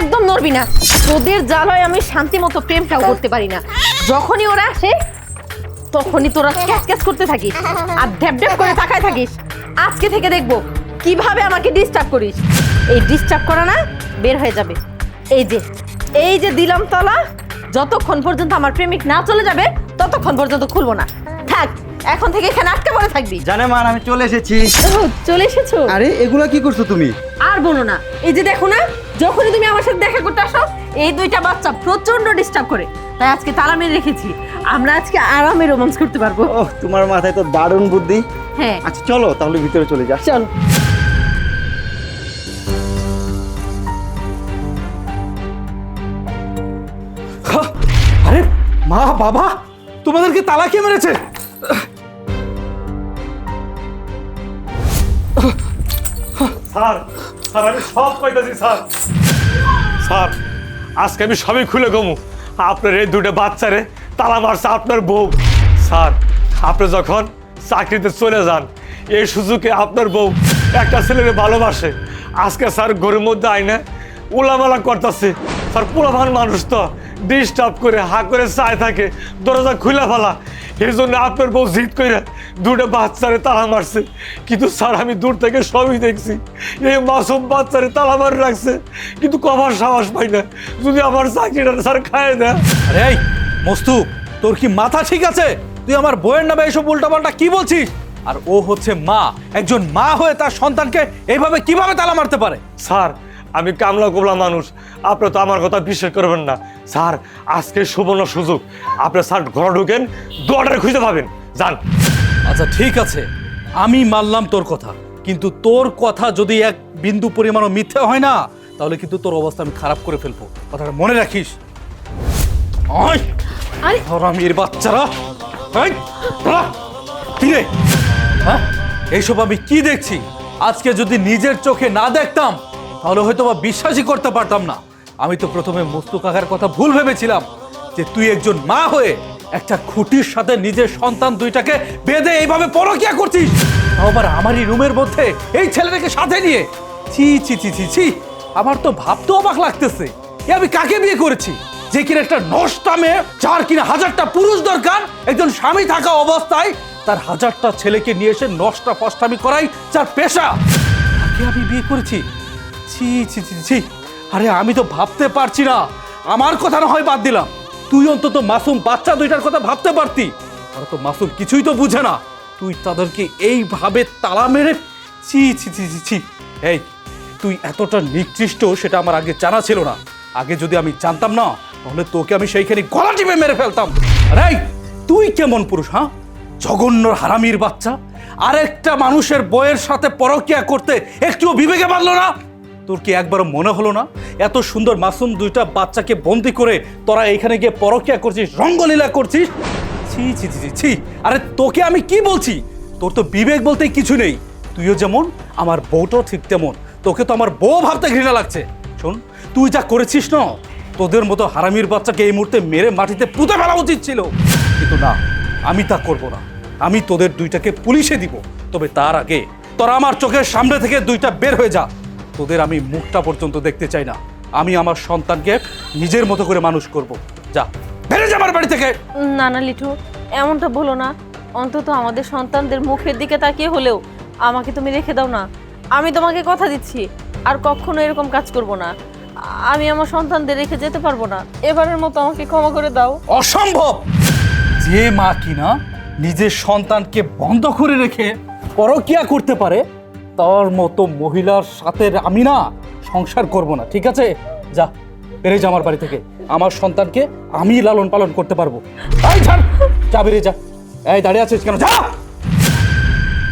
একদম নড়বি না। তোদের জ্বালায় আমি শান্তি মতো প্রেমটাও করতে পারি না। যখনই ওরা আসে তখনই তোরা ক্যাচ ক্যাচ করতে থাকিস আর ড্যাব ড্যাব করে তাকায় থাকিস। আজকে থেকে দেখব কীভাবে আমাকে ডিস্টার্ব করিস। এই ডিস্টার্ব করা না বের হয়ে যাবে। এই যে এই যে দিলাম তলা যতক্ষণ পর্যন্ত আমার প্রেমিক না চলে যাবে ততক্ষণ পর্যন্ত খুলবো না। থাক এখন থেকে এখানে আটকে পড়ে থাকবি। জানে মান আমি চলে এসেছি। চলে এসেছ? আরে এগুলা কি করছ তুমি? আর বলো না। এই যে দেখো না যখনই তুমি আমার সাথে দেখা করতে আসো এই দুইটা বাচ্চা প্রচণ্ড ডিস্টার্ব করে। তাই আজকে তালা মেরে রেখেছি। আমরা আজকে আরামে রোমান্স করতে পারব। ও তোমার মাথায় তো দারুণ বুদ্ধি। হ্যাঁ। আচ্ছা চলো তাহলে ভিতরে চলে যা চল। আরে মা বাবা তোমাদেরকে তালা কে মেরেছে? স্যার স্যার, আমি সব কইতাছি, স্যার। স্যার, আজকে আমি সবই খুলে গমু আপনার এই দুটো বাচ্চারে তালা মারছে আপনার বউ। স্যার, আপনি যখন চাকরিতে চলে যান, এই সুযোগে আপনার বউ একটা ছেলেকে ভালোবাসে। আজকে স্যার গরুর মধ্যে আইনে উলামালা করতেছে। স্যার পোলাভান মানুষ তো। ডিস্টার্ব করে হা করে চায় থাকে দরজা খুলে ফেলা। এই জন্য আপনার বউ জিদ করে দুটো বাচ্চারে তালা মারছে। কিন্তু স্যার আমি দূর থেকে সবই দেখছি। এই মাসুম বাচ্চারে তালা মারে রাখছে। কিন্তু কভার সাহস পাই না। যদি আমার চাকরিটা স্যার খায় না আরে এই মস্তু তোর কি মাথা ঠিক আছে? তুই আমার বইয়ের নামে এইসব উল্টাপাল্টা কি বলছিস? আর ও হচ্ছে মা। একজন মা হয়ে তার সন্তানকে এইভাবে কীভাবে তালা মারতে পারে? স্যার আমি কামলা কোমলা মানুষ। আপনি তো আমার কথা বিশ্বাস করবেন না। স্যার আজকে সুবর্ণ সুযোগ। আপনি স্যার ঘরে ঢুকেন দোয়াটারে খুঁজে পাবেন। যান। আচ্ছা ঠিক আছে। আমি মানলাম তোর কথা। কিন্তু তোর কথা যদি এক বিন্দু পরিমাণও মিথ্যে হয় না তাহলে কিন্তু তোর অবস্থা আমি খারাপ করে ফেলব। কথাটা মনে রাখিস। আয়! আরে বাচ্চারা। হ্যাঁ? এইসব আমি কি দেখছি? আজকে যদি নিজের চোখে না দেখতাম তাহলে হয়তো বা বিশ্বাসই করতে পারতাম না। আমি তো প্রথমে মস্তু কাকার কথা ভুল ভেবেছিলাম যে তুই একজন মা হয়ে একটা খুঁটির সাথে নিজের সন্তান দুইটাকে বেঁধে এইভাবে পরকিয়া করছিস। আবার আমারই রুমের মধ্যে এই ছেলেটাকে সাথে নিয়ে। ছি ছি ছি ছি ছি, আমার তো ভাবতে অবাক লাগতেছে এ আমি কাকে বিয়ে করেছি? যে কিনা একটা নষ্টা মেয়ে, যার কিনা হাজারটা পুরুষ দরকার, একজন স্বামী থাকা অবস্থায় তার হাজারটা ছেলেকে নিয়ে এসে নষ্টা ফষ্টামি করাই যার পেশা। আমি বিয়ে করেছি? ছি ছি ছি ছি। আরে আমি তো ভাবতে পারছি না। আমার কথা না হয় বাদ দিলাম। তুই অন্তত মাসুম বাচ্চা দুইটার কথা ভাবতে পারতি। আর তো মাসুম কিছুই তো বুঝে না। তুই তাদেরকে এইভাবে তালা মেরে ছি ছি ছি ছি ছি। এই তুই এতটা নিকৃষ্ট সেটা আমার আগে জানা ছিল না। আগে যদি আমি জানতাম না তাহলে তোকে আমি সেইখানে গলা টিপে মেরে ফেলতাম। আরে এই, তুই কেমন পুরুষ হ্যাঁ? জঘন্য হারামির বাচ্চা। আরেকটা মানুষের বইয়ের সাথে পরকিয়া করতে একটুও বিবেকে বাঁধলো না? তোর কি একবারও মনে হলো না? এত সুন্দর মাসুম দুইটা বাচ্চাকে বন্দি করে তোরা এখানে গিয়ে পরকিয়া করছিস রঙ্গলীলা করছিস? ছি ছি ছি ছি, আরে তোকে আমি কি বলছি? তোর তো বিবেক বলতে কিছু নেই। তুইও যেমন আমার বউটাও ঠিক তেমন। তোকে তো আমার বউ ভাবতে ঘৃণা লাগছে। শোন তুই যা করেছিস না তোদের মতো হারামির বাচ্চাকে এই মুহূর্তে মেরে মাটিতে পুঁতে ফেলা উচিত ছিল। কিন্তু না আমি তা করব না। আমি তোদের দুইটাকে পুলিশে দিব। তবে তার আগে তোরা আমার চোখের সামনে থেকে দুইটা বের হয়ে যা। তোদের আমি মুখটা পর্যন্ত দেখতে চাই না। আমি আমার সন্তানকে নিজের মতো করে মানুষ করব। যা বেড়ে যা আমার বাড়ি থেকে। না না লিঠু এমনটা বলো না। অন্তত আমাদের সন্তানদের মুখের দিকে তাকিয়ে হলেও আমাকে তুমি রেখে দাও না। আমি তোমাকে কথা দিচ্ছি আর কখনো এরকম কাজ করব না। আমি আমার সন্তানদের রেখে যেতে পারব না। এবারের মতো আমাকে ক্ষমা করে দাও। অসম্ভব! যে মা কিনা নিজের সন্তানকে বন্ধ করে রেখে পরকিয়া করতে পারে তার মতো মহিলার সাথে আমি না সংসার করব না, ঠিক আছে? যা বেরিয়ে যা আমার বাড়ি থেকে। আমার সন্তানকে আমি লালন পালন করতে পারব। তাই ছাড়! যা বেরিয়ে যা। এই দাঁড়িয়ে আছিস কেন? যা!